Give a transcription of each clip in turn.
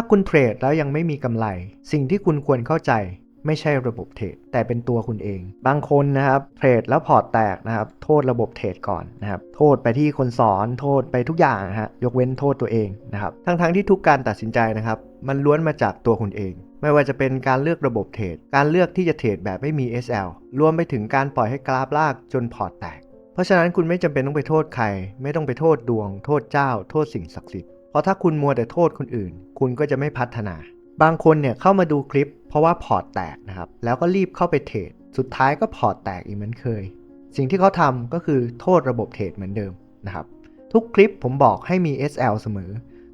ถ้าคุณเทรดแล้วยังไม่มีกำไร สิ่งที่คุณควรเข้าใจไม่ใช่ระบบเทรดแต่เป็นตัวคุณเอง บางคนนะครับเทรดแล้วพอร์ตแตกนะครับ โทษระบบเทรดก่อนนะครับ โทษไปที่คนสอนโทษไปทุกอย่างนะฮะยกเว้นโทษตัวเองนะครับ ทั้งๆที่ทุกการตัดสินใจนะครับ มันล้วนมาจากตัวคุณเอง ไม่ว่าจะเป็นการเลือกระบบเทรดการเลือกที่จะเทรดแบบไม่มี SL รวมไปถึงการปล่อยให้กราฟลากจนพอร์ตแตก เพราะฉะนั้นคุณไม่จำเป็นต้องไปโทษใคร ไม่ต้องไปโทษดวง โทษเจ้า โทษสิ่งศักดิ์สิทธิ์ เพราะถ้าคุณมัวแต่โทษคนอื่น คุณก็จะไม่พัฒนา บางคนเนี่ยเข้ามาดูคลิป เพราะว่าพอร์ตแตกนะครับ แล้วก็รีบเข้าไปเทรด สุดท้ายก็พอร์ตแตกอีกเหมือนเคย สิ่งที่เขาทำก็คือโทษระบบเทรดเหมือนเดิมนะครับ ทุกคลิปผมบอกให้มี SL เสมอ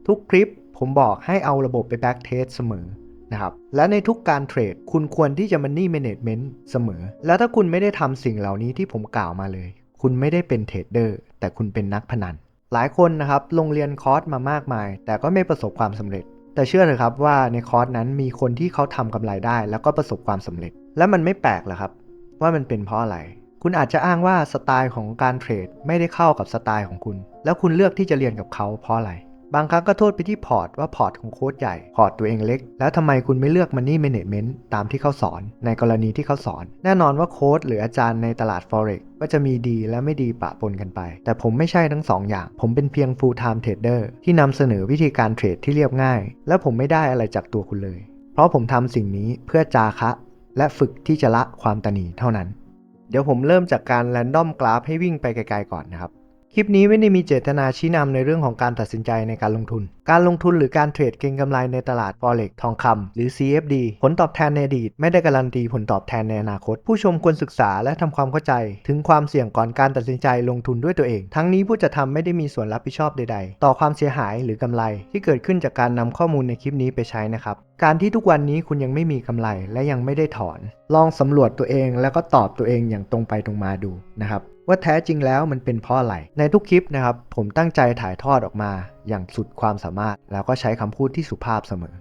ทุกคลิปผมบอกให้เอาระบบไป back test เสมอนะครับ และในทุกการเทรดคุณควรที่จะ money management เสมอ แล้วถ้าคุณไม่ได้ทำสิ่งเหล่านี้ที่ผมกล่าวมาเลย คุณไม่ได้เป็นเทรดเดอร์แต่คุณเป็นนักพนัน หลายคนนะครับลงเรียนคอร์สมามากมาย แต่ก็ไม่ประสบความสำเร็จ แต่เชื่อเถอะครับว่าในคอร์สนั้นมีคนที่เขาทำกำไรได้ แล้วก็ประสบความสำเร็จ และมันไม่แปลกหรอกครับ ว่ามันเป็นเพราะอะไร คุณอาจจะอ้างว่าสไตล์ของการเทรดไม่ได้เข้ากับสไตล์ของคุณ แล้วคุณเลือกที่จะเรียนกับเขาเพราะอะไร บางครั้งก็โทษไปที่พอร์ตว่าพอร์ตของโค้ดใหญ่ พอร์ตตัวเองเล็ก แล้วทำไมคุณไม่เลือก Money Management ตามที่เขาสอน ในกรณีที่เขาสอน แน่นอนว่าโค้ดหรืออาจารย์ในตลาด Forex ก็จะมีดีและไม่ดีปะปนกันไป แต่ผมไม่ใช่ทั้งสองอย่าง ผมเป็นเพียง full time trader ที่นำเสนอวิธีการเทรดที่เรียบง่าย และผมไม่ได้อะไรจากตัวคุณเลย เพราะผมทำสิ่งนี้เพื่อจาคะ และฝึกที่จะละความตนีเท่านั้น เดี๋ยวผมเริ่มจากการแรนดอมกราฟให้วิ่งไปไกลๆก่อนนะครับ คลิปนี้ไม่ได้มีเจตนาชี้นำในเรื่องของการตัดสินใจในการลงทุน การลงทุนหรือการเทรดเก็งกำไรในตลาด Forex ทองคำหรือ CFD ผลตอบแทนในอดีต ไม่ได้การันตีผลตอบแทนในอนาคต ผู้ชมควรศึกษาและทำความเข้าใจ ถึงความเสี่ยงก่อนการตัดสินใจลงทุนด้วยตัวเอง ทั้งนี้ผู้จะทำไม่ได้มีส่วนรับผิดชอบใด ๆ ต่อความเสียหายหรือกำไร ที่เกิดขึ้นจากการนำข้อมูลในคลิปนี้ไปใช้นะครับการที่ทุกวันนี้คุณยังไม่มีกำไรและยังไม่ได้ถอน ลองสำรวจตัวเองแล้วก็ตอบตัวเองอย่างตรงไปตรงมาดูนะครับ ว่าแท้จริงแล้วมันเป็นเพราะอะไร ในทุกคลิปนะครับ ผมตั้งใจถ่ายทอดออกมา อย่างสุดความสามารถ แล้วก็ใช้คำพูดที่สุภาพเสมอ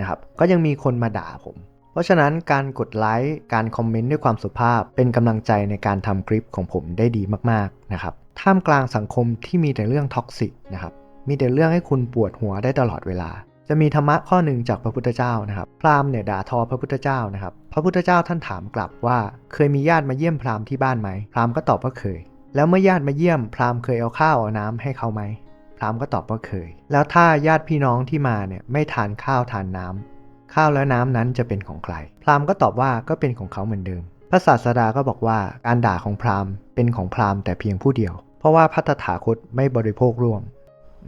นะครับ ก็ยังมีคนมาด่าผม เพราะฉะนั้นการกดไลค์การคอมเมนต์ด้วยความสุภาพ เป็นกำลังใจในการทำคลิปของผมได้ดีมากๆนะครับท่ามกลางสังคมที่มีแต่เรื่องท็อกซิกนะครับมีแต่เรื่องให้คุณปวดหัวได้ตลอดเวลา จะมีธรรมะข้อหนึ่งจากพระพุทธเจ้านะครับ พราหมณ์เนี่ยด่าทอพระพุทธเจ้านะครับ พระพุทธเจ้าท่านถามกลับว่า เคยมีญาติมาเยี่ยมพราหมณ์ที่บ้านไหม พราหมณ์ก็ตอบว่าเคย แล้วเมื่อญาติมาเยี่ยม พราหมณ์เคยเอาข้าวเอาน้ำให้เขาไหม พราหมณ์ก็ตอบว่าเคย แล้วถ้าญาติพี่น้องที่มาเนี่ยไม่ทานข้าวทานน้ำข้าวและน้ำนั้นจะเป็นของใคร พราหมณ์ก็ตอบว่าก็เป็นของเขาเหมือนเดิม พระศาสดาก็บอกว่าการด่าของพราหมณ์เป็นของพราหมณ์แต่เพียงผู้เดียว เพราะว่าพระตถาคตไม่บริโภคร่วม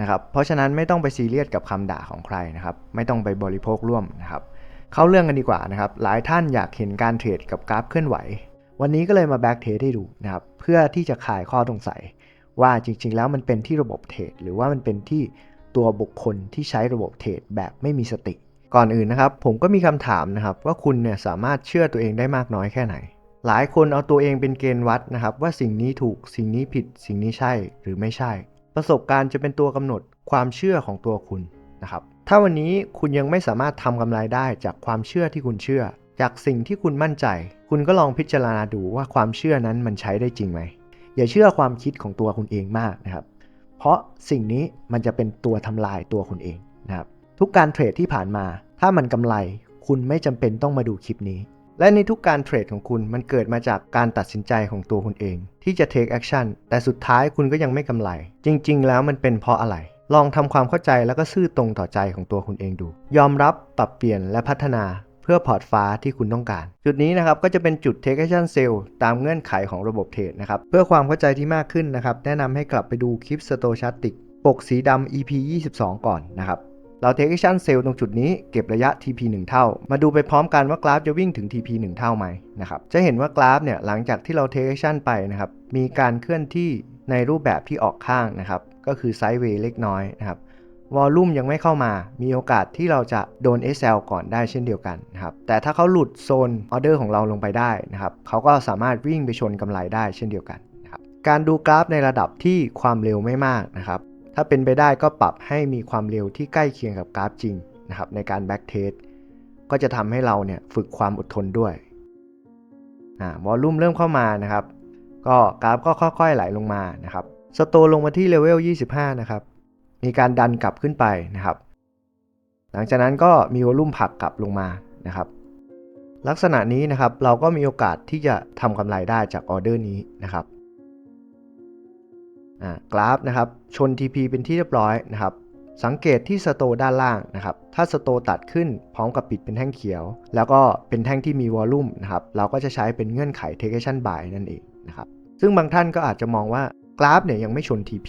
นะครับเพราะฉะนั้นไม่ต้องไปซีเรียสกับคำด่าของใครนะครับไม่ต้องไปบริโภคร่วมนะครับเข้าเรื่องกันดีกว่านะครับหลายท่านอยากเห็นการเทรดกับกราฟเคลื่อนไหว วันนี้ก็เลยมาแบ็กเทสให้ดูนะครับเพื่อที่จะคลายข้อสงสัย ว่าจริงๆ แล้วมันเป็นที่ระบบเทรดหรือว่ามันเป็นที่ตัวบุคคลที่ใช้ระบบเทรดแบบไม่มีสติ ก่อนอื่นนะครับผมก็มีคำถามนะครับว่าคุณเนี่ยสามารถเชื่อตัวเองได้มากน้อยแค่ไหน หลายคนเอาตัวเองเป็นเกณฑ์วัดนะครับว่าสิ่งนี้ถูกสิ่งนี้ผิดสิ่งนี้ใช่หรือไม่ใช่ ประสบการณ์จะเป็นตัวกำหนดความเชื่อของตัวคุณนะครับ ถ้าวันนี้คุณยังไม่สามารถทำกำไรได้จากความเชื่อที่คุณเชื่อ จากสิ่งที่คุณมั่นใจ คุณก็ลองพิจารณาดูว่าความเชื่อนั้นมันใช้ได้จริงไหม อย่าเชื่อความคิดของตัวคุณเองมากนะครับ เพราะสิ่งนี้มันจะเป็นตัวทำลายตัวคุณเองนะครับ ทุกการเทรดที่ผ่านมา ถ้ามันกำไร คุณไม่จำเป็นต้องมาดูคลิปนี้ และในทุกการเทรดของคุณมันเกิดมาจากการตัดสินใจของตัวคุณเอง ที่จะ take action แต่สุดท้ายคุณก็ยังไม่กำไร จริง ๆ แล้วมันเป็นเพราะอะไร ลองทำความเข้าใจแล้วก็ซื่อตรงต่อใจของตัวคุณเองดู ยอมรับปรับเปลี่ยนและพัฒนาเพื่อพอร์ตฟ้าที่คุณต้องการ จุดนี้นะครับก็จะเป็นจุด take action sell ตามเงื่อนไขของระบบเทรดนะครับเพื่อความเข้าใจที่มากขึ้นนะครับแนะนำให้กลับไปดูคลิป Stochastic ปกสีดำ EP 22 ก่อนนะครับ เรา take action sell ตรงจุดนี้เก็บระยะ TP 1 เท่า มาดูไปพร้อมกันว่ากราฟจะวิ่งถึง TP 1 เท่าไหมนะครับจะเห็นว่ากราฟเนี่ยหลังจากที่เรา take action ไปนะครับมีการเคลื่อนที่ในรูปแบบที่ออกข้างนะครับก็คือไซด์เวย์เล็กน้อยนะครับวอลลุ่มยังไม่เข้ามา มีโอกาสที่เราจะโดน SL ก่อนได้เช่นเดียวกันนะครับ แต่ถ้าเขาหลุดโซนออเดอร์ของเราลงไปได้นะครับ เขาก็สามารถวิ่งไปชนกำไรได้เช่นเดียวกันนะครับ การดูกราฟในระดับที่ความเร็วไม่มากนะครับ ถ้าเป็นไปได้ก็ปรับให้มีความเร็วที่ใกล้เคียงกับกราฟจริงนะครับในการแบ็กเทสก็จะทำให้เราเนี่ยฝึกความอดทนด้วยอ่าวอลลุ่มเริ่มเข้ามานะครับ ก็กราฟก็ค่อยๆไหลลงมานะครับสโตลงมาที่เลเวล 25 นะครับ มีการดันกลับขึ้นไปนะครับ หลังจากนั้นก็มีวอลุ่มผลักกลับลงมานะครับ ลักษณะนี้นะครับเราก็มีโอกาสที่จะทำกำไรได้จากออเดอร์นี้นะครับ กราฟนะครับชน TP เป็นที่เรียบร้อยนะครับสังเกตที่สโตด้านล่างนะครับ ถ้าสโตตัดขึ้นพร้อมกับปิดเป็นแท่งเขียว แล้วก็เป็นแท่งที่มีวอลลุ่มนะครับ เราก็จะใช้เป็นเงื่อนไข take action buy นั่นเองนะครับ ซึ่งบางท่านก็อาจจะมองว่ากราฟเนี่ยยังไม่ชน TP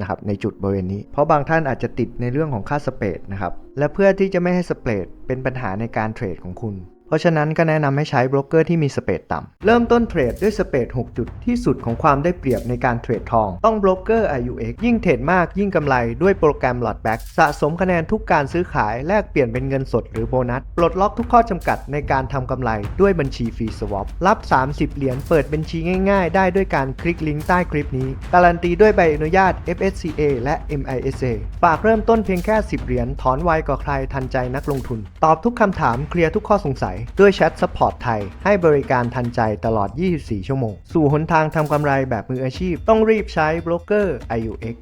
นะครับในจุดบริเวณนี้ เพราะบางท่านอาจจะติดในเรื่องของค่าสเปรดนะครับ และเพื่อที่จะไม่ให้สเปรดเป็นปัญหาในการเทรดของคุณ เพราะฉะนั้นก็แนะนำให้ใช้โบรกเกอร์ที่มีสเปดต่ำ เริ่มต้นเทรดด้วยสเปด6 จุดที่สุดของความได้เปรียบในการเทรดทอง ต้องโบรกเกอร์ IUX ยิ่งเทรดมากยิ่งกำไรด้วยโปรแกรม Lot Back สะสมคะแนนทุกการซื้อขายแลกเปลี่ยนเป็นเงินสดหรือโบนัส ปลดล็อกทุกข้อจำกัดในการทำกำไรด้วยบัญชีฟรีสวอปรับ 30 เหรียญเปิดบัญชีง่าย ๆ ได้ด้วยการคลิกลิงก์ใต้คลิปนี้ การันตีด้วยใบอนุญาต FSCA และ MISA ฝากเริ่มต้นเพียงแค่ 10 เหรียญถอนไวกว่าใครทันใจนักลงทุน ตอบทุกคำถามเคลียร์ทุกข้อสงสัยด้วยแชทซัพพอร์ตไทย ให้บริการทันใจตลอด 24 ชั่วโมง สู่หนทางทำกำไรแบบมืออาชีพ ต้องรีบใช้โบรกเกอร์ IUX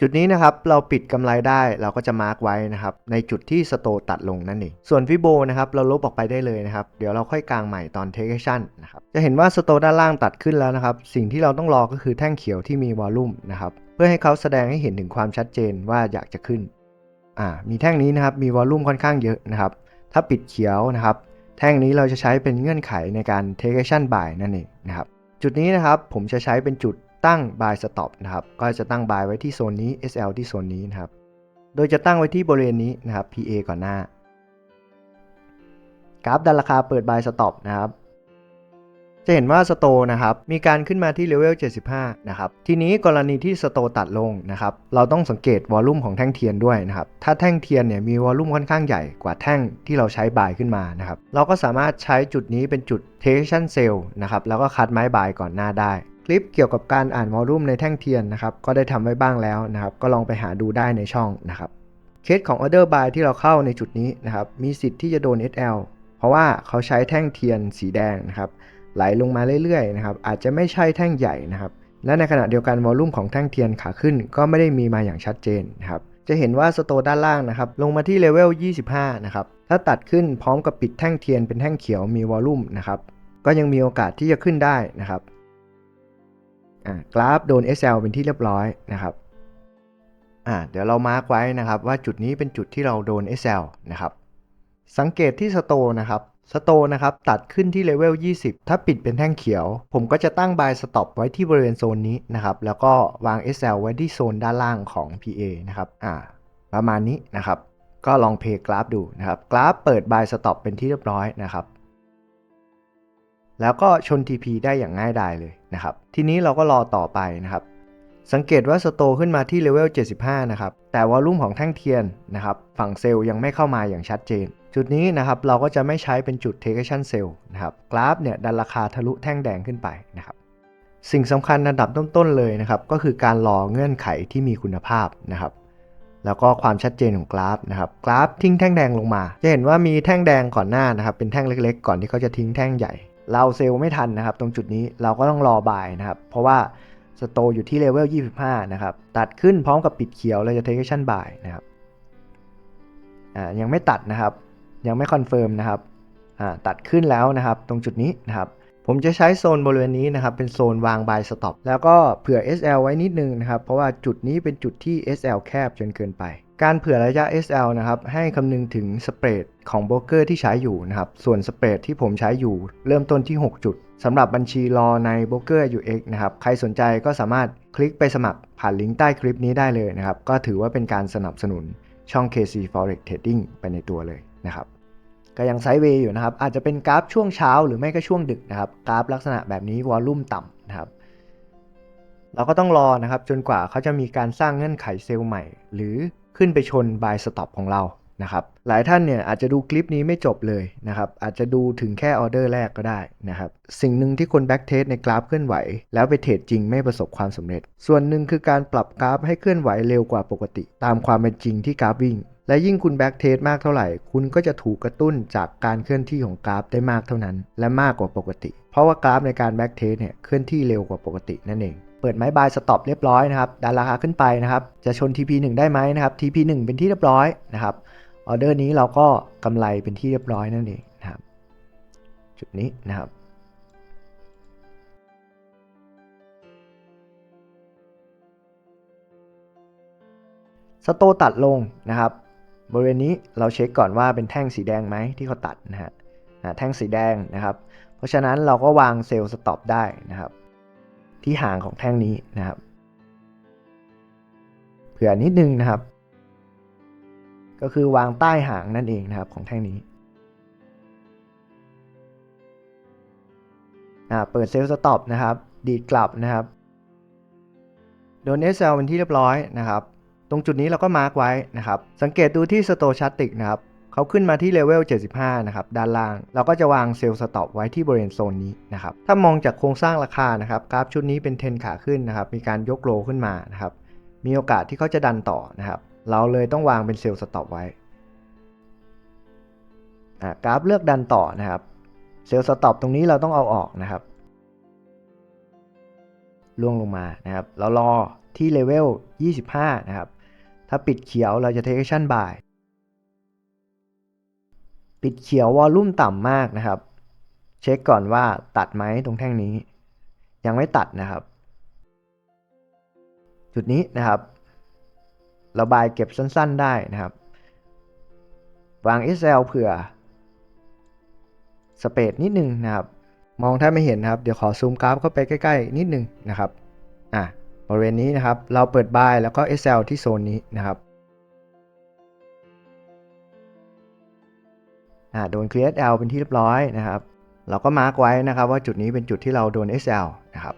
จุดนี้นะครับเราปิดกำไรได้เราก็จะมาร์กไว้นะครับในจุดที่สโตตัดลงนั่นเองส่วนฟิโบนะครับเราลบออกไปได้เลยนะครับเดี๋ยวเราค่อยกลางใหม่ตอนเทคชั่นนะครับจะเห็นว่าสโตด้านล่างตัดขึ้นแล้วนะครับสิ่งที่เราต้องรอก็คือแท่งเขียวที่มีวอลลุ่มนะครับเพื่อให้เขาแสดงให้เห็นถึงความชัดเจนว่าอยากจะขึ้นอ่ามีแท่งนี้นะครับมีวอลลุ่มค่อนข้างเยอะนะครับ ถ้าปิดเขียวนะครับ แท่งนี้เราจะใช้เป็นเงื่อนไขในการ take action buy นั่นเองนะครับ จุดนี้นะครับผมจะใช้เป็นจุดตั้ง buy stop นะครับ ก็จะตั้ง buy ไว้ที่โซนนี้ SL ที่โซนนี้นะครับ โดยจะตั้งไว้ที่บริเวณนี้นะครับ PA ก่อนหน้า กราฟดันราคาเปิด buy stop นะครับ จะเห็นว่าสโตนะครับมีการขึ้นมาที่เลเวล 75 นะครับ ทีนี้กรณีที่สโตตัดลงนะครับ เราต้องสังเกตวอลลุ่มของแท่งเทียนด้วยนะครับ ถ้าแท่งเทียนเนี่ยมีวอลลุ่มค่อนข้างใหญ่กว่าแท่งที่เราใช้บายขึ้นมานะครับ เราก็สามารถใช้จุดนี้เป็นจุด tension sell นะครับ แล้วก็คัดไม้บายก่อนหน้าได้คลิปเกี่ยวกับการอ่านวอลลุ่มในแท่งเทียนนะครับ ก็ได้ทำไว้บ้างแล้วนะครับ ก็ลองไปหาดูได้ในช่องนะครับ เคสของ order buy ที่เราเข้าในจุดนี้นะครับ มีสิทธิ์ที่จะโดน SL เพราะว่าเขาใช้แท่งเทียนสีแดงนะครับ ไหลลงมาเรื่อยๆนะครับอาจจะไม่ใช่แท่งใหญ่นะครับและในขณะเดียวกันวอลลุ่มของแท่งเทียนขาขึ้นก็ไม่ได้มีมาอย่างชัดเจนนะครับจะเห็นว่าสโตด้านล่างนะครับลงมาที่เลเวล 25 นะครับถ้าตัดขึ้นพร้อมกับปิดแท่งเทียนเป็นแท่งเขียวมีวอลลุ่มนะครับก็ยังมีโอกาสที่จะขึ้นได้นะครับกราฟโดน SL เป็นที่เรียบร้อยนะครับเดี๋ยวเรามาร์กไว้นะครับว่าจุดนี้เป็นจุดที่เราโดน SL นะครับสังเกตที่สโตนะครับ สโตนะครับตัดขึ้นที่เลเวล 20 ถ้าปิดเป็นแท่งเขียว ผมก็จะตั้ง buy stop ไว้ที่บริเวณโซนนี้นะครับ แล้วก็วาง SL ไว้ที่โซนด้านล่างของ PA นะครับอ่าประมาณนี้นะครับ ก็ลองเพย์กราฟดูนะครับ กราฟเปิด buy stop เป็นที่เรียบร้อยนะครับ แล้วก็ชน TP ได้อย่างง่ายดายเลยนะครับ ทีนี้เราก็รอต่อไปนะครับ สังเกตว่าสโตขึ้นมาที่เลเวล 75 นะครับ แต่วอลุ่มของแท่งเทียนนะครับ ฝั่งเซลล์ยังไม่เข้ามาอย่างชัดเจน จุดนี้นะครับเราก็จะไม่ใช้เป็นจุด take action sell นะครับกราฟเนี่ยดันราคาทะลุแท่งแดงขึ้นไปนะครับสิ่งสำคัญอันดับต้นๆเลยนะครับก็คือการรอเงื่อนไขที่มีคุณภาพนะครับแล้วก็ความชัดเจนของกราฟนะครับกราฟทิ้งแท่งแดงลงมา จะเห็นว่ามีแท่งแดงก่อนหน้านะครับเป็นแท่งเล็กๆ ก่อนที่เขาจะทิ้งแท่งใหญ่ เราเซลล์ไม่ทันนะครับ ตรงจุดนี้เราก็ต้องรอบายนะครับเพราะว่าสโตอยู่ที่เลเวล 25 นะครับ ตัดขึ้นพร้อมกับปิดเขียวเราจะ take action buy นะครับอ่ายังไม่ตัดนะครับ ยังไม่คอนเฟิร์มนะครับตัดขึ้นแล้วนะครับตรงจุดนี้นะครับผมจะใช้โซนบริเวณนี้นะครับเป็นโซนวาง buy stop แล้วก็เผื่อ SL ไว้นิดนึงนะครับเพราะว่าจุดนี้เป็นจุดที่ SL แคบจนเกินไป การเผื่อระยะ SL นะครับให้คำนึงถึงสเปรดของโบรกเกอร์ที่ใช้อยู่นะครับส่วนสเปรดที่ผมใช้อยู่เริ่มต้นที่ 6 จุดสำหรับบัญชีรอในโบรกเกอร์ UX นะครับใครสนใจก็สามารถคลิกไปสมัครผ่านลิงก์ใต้คลิปนี้ได้เลยนะครับก็ถือว่าเป็นการสนับสนุนช่อง KC Forex Trading ไปในตัวเลย นะครับก็ยังไซด์เวย์อยู่นะครับ อาจจะเป็นกราฟช่วงเช้าหรือไม่ก็ช่วงดึกนะครับ กราฟลักษณะแบบนี้วอลลุ่มต่ำนะครับ เราก็ต้องรอนะครับ จนกว่าเขาจะมีการสร้างเงื่อนไขเซลล์ใหม่ หรือขึ้นไปชน buy stop ของเรานะครับ หลายท่านเนี่ยอาจจะดูคลิปนี้ไม่จบเลยนะครับ อาจจะดูถึงแค่ออเดอร์แรกก็ได้นะครับ สิ่งหนึ่งที่คนแบ็กเทสในกราฟเคลื่อนไหว แล้วไปเทรดจริงไม่ประสบความสำเร็จ ส่วนหนึ่งคือการปรับกราฟให้เคลื่อนไหวเร็วกว่าปกติ ตามความเป็นจริงที่กราฟวิ่ง และยิ่งคุณแบ็กเทสมากเท่าไหร่ คุณก็จะถูกกระตุ้นจากการเคลื่อนที่ของกราฟได้มากเท่านั้น และมากกว่าปกติ เพราะว่ากราฟในการแบ็กเทสเนี่ยเคลื่อนที่เร็วกว่าปกตินั่นเอง เปิดไม้บายสต็อปเรียบร้อยนะครับ ดันราคาขึ้นไปนะครับ จะชน TP1 ได้ไหมนะครับ TP1 เป็นที่เรียบร้อยนะครับ ออเดอร์นี้เราก็กำไรเป็นที่เรียบร้อยนั่นเองนะครับ จุดนี้นะครับสโตตัดลงนะครับ บริเวณนี้เราเช็คก่อนว่าเป็นแท่งสีแดงไหมที่เขาตัดนะฮะแท่งสีแดงนะครับ เพราะฉะนั้นเราก็วางเซลล์สต็อปได้นะครับ ที่ห่างของแท่งนี้นะครับเผื่อนิดนึงนะครับ ก็คือวางใต้ห่างนั่นเองนะครับของแท่งนี้เปิดเซลล์สต็อปนะครับ ดีดกลับนะครับ โดน SL เป็นที่เรียบร้อยนะครับ ตรงจุดนี้เราก็มาร์กไว้นะครับ สังเกตดูที่สโตชัตติกนะครับเขาขึ้นมาที่เลเวล 75 นะครับ ด้านล่าง เราก็จะวางเซลล์สต็อปไว้ที่บริเวณโซนนี้นะครับ ถ้ามองจากโครงสร้างราคานะครับ กราฟชุดนี้เป็นเทนขาขึ้นนะครับ มีการยกโลขึ้นมานะครับ มีโอกาสที่เขาจะดันต่อนะครับ เราเลยต้องวางเป็นเซลล์สต็อปไว้กราฟเลือกดันต่อนะครับ เซลล์สต็อปตรงนี้เราต้องเอาออกนะครับ ล่วงลงมานะครับ เรารอที่เลเวล 25 นะครับ ถ้าปิดเขียวเราจะ take action buy ปิดเขียววอลลุ่มต่ำมากนะครับ เช็คก่อนว่าตัดไหมตรงแท่งนี้ ยังไม่ตัดนะครับ จุดนี้นะครับเราบายเก็บสั้นๆได้นะครับ วาง SL เผื่อสเปดนิดนึงนะครับ มองถ้าไม่เห็นนะครับ เดี๋ยวขอซูมกราฟเข้าไปใกล้ ๆ นิดนึงนะครับ อะ บริเวณนี้นะครับ เราเปิดบายแล้วก็ SL ที่โซนนี้นะครับอ่าโดน create L เป็นที่เรียบร้อยนะครับ เราก็มาร์กไว้นะครับ ว่าจุดนี้เป็นจุดที่เราโดน SL นะครับ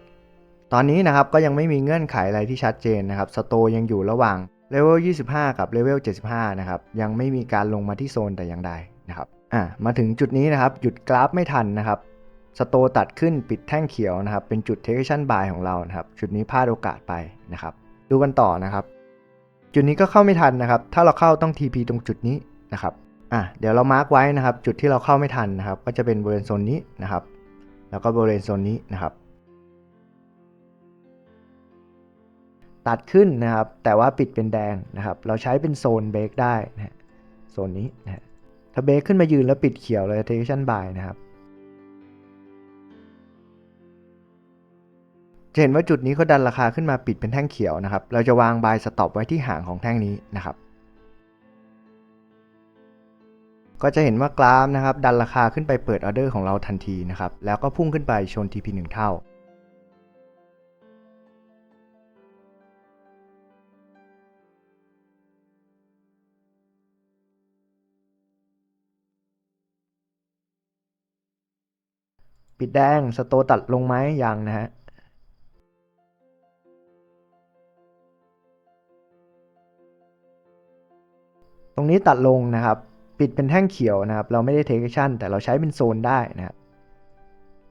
ตอนนี้นะครับก็ยังไม่มีเงื่อนไขอะไรที่ชัดเจนนะครับ สโตยังอยู่ระหว่างเลเวล 25 กับเลเวล 75 นะครับ ยังไม่มีการลงมาที่โซนแต่อย่างใดนะครับ อะมาถึงจุดนี้นะครับ หยุดกราฟไม่ทันนะครับ สโตตัดขึ้นปิดแท่งเขียวนะครับ เป็นจุด take action buy ของเรานะครับ จุดนี้พลาดโอกาสไปนะครับ ดูกันต่อนะครับ จุดนี้ก็เข้าไม่ทันนะครับ ถ้าเราเข้าต้อง TP ตรงจุดนี้นะครับอะเดี๋ยวเรามาร์กไว้นะครับ จุดที่เราเข้าไม่ทันนะครับ ก็จะเป็นบริเวณโซนนี้นะครับ แล้วก็บริเวณโซนนี้นะครับตัดขึ้นนะครับ แต่ว่าปิดเป็นแดงนะครับ เราใช้เป็นโซนเบรกได้นะฮะโซนนี้นะฮะถ้าเบรกขึ้นมายืนแล้วปิดเขียวเราจะ take action buy นะครับ จะเห็นว่าจุดนี้เขาดันราคาขึ้นมาปิดเป็นแท่งเขียวนะครับ เราจะวาง buy stop ไว้ที่หางของแท่งนี้นะครับ ก็จะเห็นว่ากราฟนะครับ ดันราคาขึ้นไปเปิดออเดอร์ของเราทันทีนะครับ แล้วก็พุ่งขึ้นไปชน TP 1 เท่า ปิดแดงสโตตัดลงไหมยังนะฮะ รงนี้ตัดลงนะครับ ปิดเป็นแท่งเขียวนะครับ เราไม่ได้เทคชั่นแต่เราใช้เป็นโซนได้นะครับ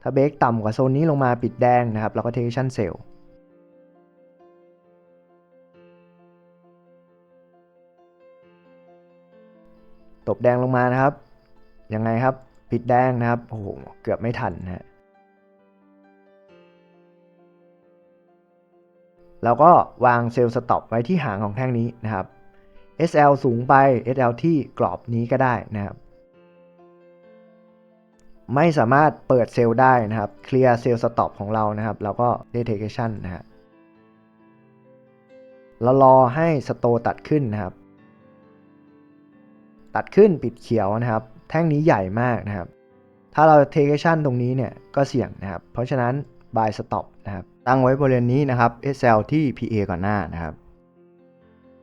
ถ้าเบรกต่ำกว่าโซนนี้ลงมาปิดแดงนะครับ เราก็เทคชั่นเซลล์ตบแดงลงมานะครับ ยังไงครับ ปิดแดงนะครับ โอ้โห เกือบไม่ทันนะฮะเราก็วางเซลล์สต็อปไว้ที่หางของแท่งนี้นะครับ SL สูงไป SL ที่กรอบนี้ก็ได้นะครับ ไม่สามารถเปิดเซลล์ได้นะครับ เคลียร์เซลล์สต็อปของเรานะครับ แล้วก็ detection นะฮะเรารอให้สโตตัดขึ้นนะครับ ตัดขึ้นปิดเขียวนะครับ แท่งนี้ใหญ่มากนะครับ ถ้าเรา detection ตรงนี้เนี่ยก็เสี่ยงนะครับ เพราะฉะนั้น buy stop นะครับ ตั้งไว้บริเวณนี้นะครับ SL ที่ PA ก่อนหน้านะครับ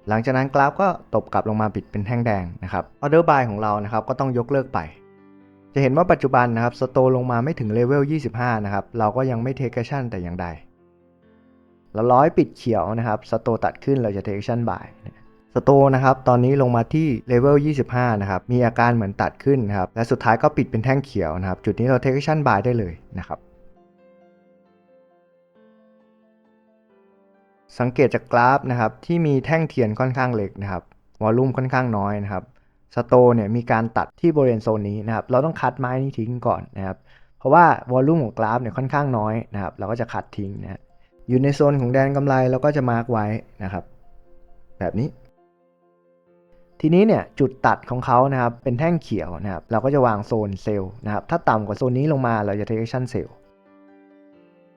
หลังจากนั้นกราฟก็ตบกลับลงมาปิดเป็นแท่งแดงนะครับออเดอร์บายของเรานะครับก็ต้องยกเลิกไป จะเห็นว่าปัจจุบันนะครับสโตลงมาไม่ถึงเลเวล 25 นะครับ เราก็ยังไม่เทคชั่นแต่อย่างใดเราร้อยปิดเขียวนะครับสโตตัดขึ้นเราจะเทคชั่นบายสโตนะครับตอนนี้ลงมาที่เลเวล 25 นะครับ มีอาการเหมือนตัดขึ้นนะครับ และสุดท้ายก็ปิดเป็นแท่งเขียวนะครับ จุดนี้เราเทคชั่นบายได้เลยนะครับ สังเกตจากกราฟนะครับที่มีแท่งเทียนค่อนข้างเล็กนะครับวอลลุ่มค่อนข้างน้อยนะครับสโตเนี่ยมีการตัดที่บริเวณโซนนี้นะครับเราต้องคัดไม้นี้ทิ้งก่อนนะครับเพราะว่าวอลลุ่มของกราฟเนี่ยค่อนข้างน้อยนะครับเราก็จะคัดทิ้งนะอยู่ในโซนของแดนกำไรเราก็จะมาร์กไว้นะครับ แบบนี้ ทีนี้เนี่ยจุดตัดของเขานะครับเป็นแท่งเขียวนะครับเราก็จะวางโซนเซลล์นะครับถ้าต่ำกว่าโซนนี้ลงมาเราจะ take action sell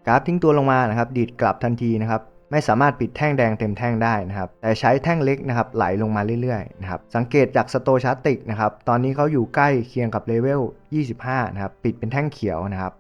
กราฟทิ้งตัวลงมานะครับดีดกลับทันทีนะครับ ไม่สามารถปิดแท่งแดงเต็มแท่งได้นะครับ แต่ใช้แท่งเล็กนะครับไหลลงมาเรื่อยๆนะครับ สังเกตจากสโตชาร์ติกนะครับ ตอนนี้เขาอยู่ใกล้เคียงกับเลเวล 25 นะครับ ปิดเป็นแท่งเขียวนะครับ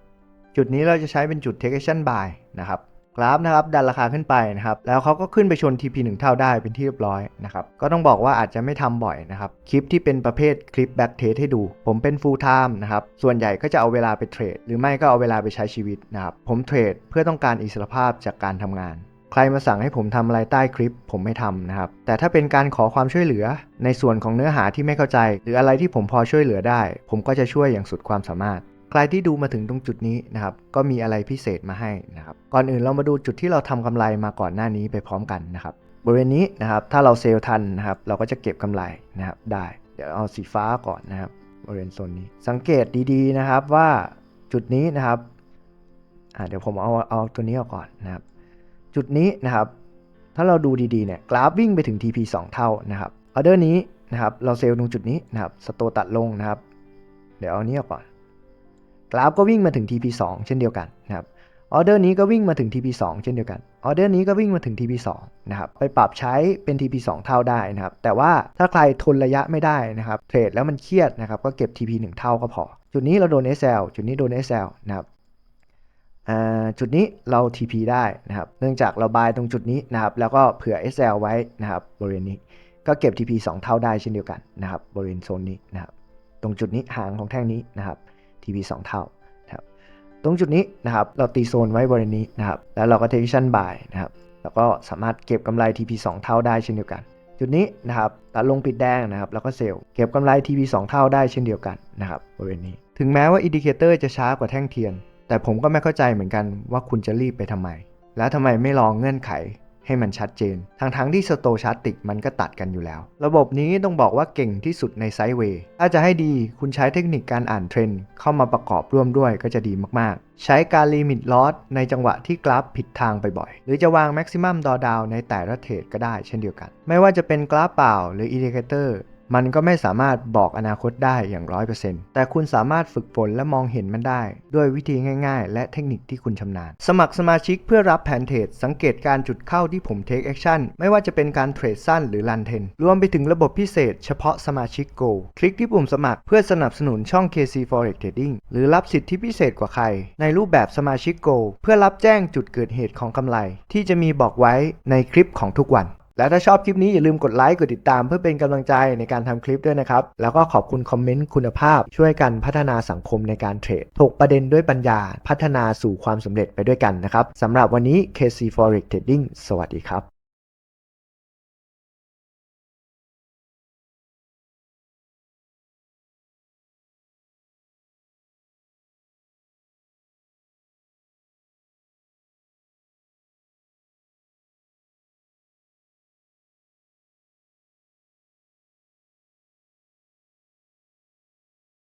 จุดนี้เราจะใช้เป็นจุด take action buy นะครับกราฟนะครับดันราคาขึ้นไปนะครับ แล้วเขาก็ขึ้นไปชน TP 1 เท่าได้เป็นที่เรียบร้อยนะครับ ก็ต้องบอกว่าอาจจะไม่ทำบ่อยนะครับ คลิปที่เป็นประเภทคลิปแบ็กเทสให้ดู ผมเป็น full time นะครับ ส่วนใหญ่ก็จะเอาเวลาไปเทรด หรือไม่ก็เอาเวลาไปใช้ชีวิตนะครับ ผมเทรดเพื่อต้องการอิสรภาพจากการทำงาน ใครมาสั่งให้ผมทำอะไรใต้คลิป ผมไม่ทำนะครับ แต่ถ้าเป็นการขอความช่วยเหลือ ในส่วนของเนื้อหาที่ไม่เข้าใจ หรืออะไรที่ผมพอช่วยเหลือได้ ผมก็จะช่วยอย่างสุดความสามารถ ใครที่ดูมาถึงตรงจุดนี้นะครับ ก็มีอะไรพิเศษมาให้นะครับ ก่อนอื่นเรามาดูจุดที่เราทำกำไรมาก่อนหน้านี้ไปพร้อมกันนะครับ บริเวณนี้นะครับ ถ้าเราเซลล์ทันนะครับ เราก็จะเก็บกำไรนะครับ ได้ เดี๋ยวเอาสีฟ้าก่อนนะครับ บริเวณโซนนี้ สังเกตดีๆนะครับว่าจุดนี้นะครับเดี๋ยวผมเอาเอาตัวนี้ออกก่อนนะครับ จุดนี้นะครับ ถ้าเราดูดีๆเนี่ยกราฟวิ่งไปถึง TP 2 เท่านะครับออเดอร์นี้นะครับเราเซลล์ตรงจุดนี้นะครับสโตตัดลงนะครับ เดี๋ยวเอานี้ออกก่อนกราฟก็วิ่งมาถึง TP 2เช่นเดียวกันนะครับออเดอร์นี้ก็วิ่งมาถึง TP 2เช่นเดียวกันออเดอร์นี้ก็วิ่งมาถึง TP 2นะครับไปปรับใช้เป็น TP 2 เท่าได้นะครับ แต่ว่าถ้าใครทนระยะไม่ได้นะครับเทรดแล้วมันเครียดนะครับก็เก็บ TP 1 เท่าก็พอ จุดนี้เราโดน SL จุดนี้โดน SL นะครับ จุดนี้เรา TP ได้นะครับ เนื่องจากเราบายตรงจุดนี้นะครับ แล้วก็เผื่อ SL ไว้นะครับบริเวณนี้ ก็เก็บ TP 2 เท่าได้เช่นเดียวกันนะครับบริเวณโซนนี้นะครับ ตรงจุดนี้หางของแท่งนี้นะครับ TP 2 เท่านะครับ ตรงจุดนี้นะครับ เราตีโซนไว้บริเวณนี้นะครับ แล้วเราก็ take action buy นะครับ แล้วก็สามารถเก็บกำไร TP 2 เท่าได้เช่นเดียวกัน จุดนี้นะครับตัดลงปิดแดงนะครับ แล้วก็เซลล์เก็บกำไร TP 2 เท่าได้เช่นเดียวกันนะครับบริเวณนี้ ถึงแม้ว่าอินดิเคเตอร์จะช้ากว่าแท่งเทียน แต่ผมก็ไม่เข้าใจเหมือนกันว่าคุณจะรีบไปทำไม แล้วทำไมไม่ลองเงื่อนไขให้มันชัดเจน ทั้งๆที่สโตชาร์ติกมันก็ตัดกันอยู่แล้ว ระบบนี้ต้องบอกว่าเก่งที่สุดในไซด์เวย์ถ้าจะให้ดีคุณใช้เทคนิคการอ่านเทรนด์เข้ามาประกอบร่วมด้วยก็จะดีมากๆ ใช้การลิมิตลอสในจังหวะที่กราฟผิดทางไปบ่อย หรือจะวางแม็กซิมัมดอดาวในแต่ละเทรดก็ได้เช่นเดียวกัน ไม่ว่าจะเป็นกราฟเปล่าหรืออินดิเคเตอร์ มันก็ไม่สามารถบอกอนาคตได้อย่าง 100%แต่คุณสามารถฝึกฝนและมองเห็นมันได้ ด้วยวิธีง่ายๆ และเทคนิคที่คุณชำนาญ สมัครสมาชิกเพื่อรับแผนเทรดสังเกตการจุดเข้าที่ผม Take Action ไม่ว่าจะเป็นการเทรดสั้นหรือรันเทน รวมไปถึงระบบพิเศษเฉพาะสมาชิก Go คลิกที่ปุ่มสมัครเพื่อสนับสนุนช่อง KC Forex Trading หรือรับสิทธิพิเศษกว่าใคร ในรูปแบบสมาชิก Go เพื่อรับแจ้งจุดเกิดเหตุของกำไร ที่จะมีบอกไว้ในคลิปของทุกวัน และถ้าชอบคลิปนี้อย่าลืมกดไลค์กดติดตามเพื่อเป็นกำลังใจในการทำคลิปด้วยนะครับ แล้วก็ขอบคุณคอมเมนต์คุณภาพ ช่วยกันพัฒนาสังคมในการเทรดถกประเด็นด้วยปัญญาพัฒนาสู่ความสำเร็จไปด้วยกันนะครับสำหรับวันนี้ KC Forex Trading สวัสดีครับ